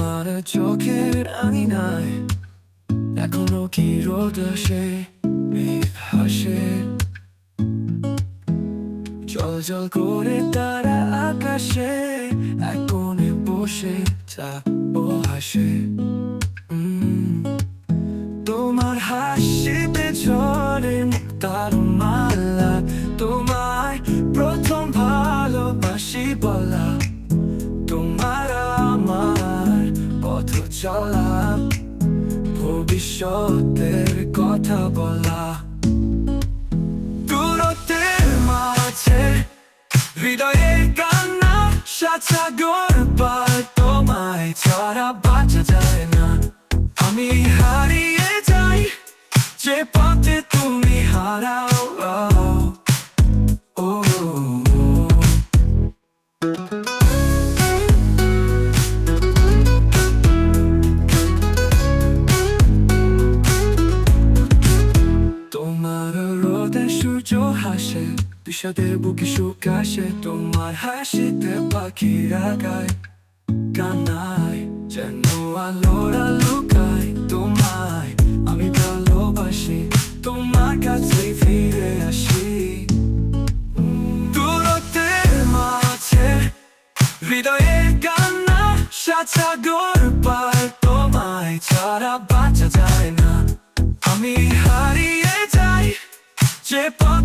তোমার চোখের আঙিনায় এখনও কি রোদ আসে হাসে জল জল করে তারা আকাশে এখনে বসে চাপো হাসে তোমার হাসিতে ঝরে তার মালা তোমায় প্রথম ভালোবাসি বল চলা, ভবিষ্যতের কথা বলা। দূরত্বের মাঝে হৃদয়ে কান্না, সাচাগর পার তোমায় ছাড়া বাঁচা যায় না। আমি হারিয়ে যাই যে পথে তোমার রোদে সূর্য হাসে বিষাদের বুকে সুখ আসে, তোমার হাসিতে পাখিরা গায় কানায় যেন আলোরা লুকায় তোমায় আমি ভালোবাসি, তোমার কাছে ফিরে আসি। দূরত্বের মাঝে হৃদয়ে কান্না সাচাগর পার তোমায় ছাড়া বাঁচা যায় না। আমি হারিয়ে যাই যে পথে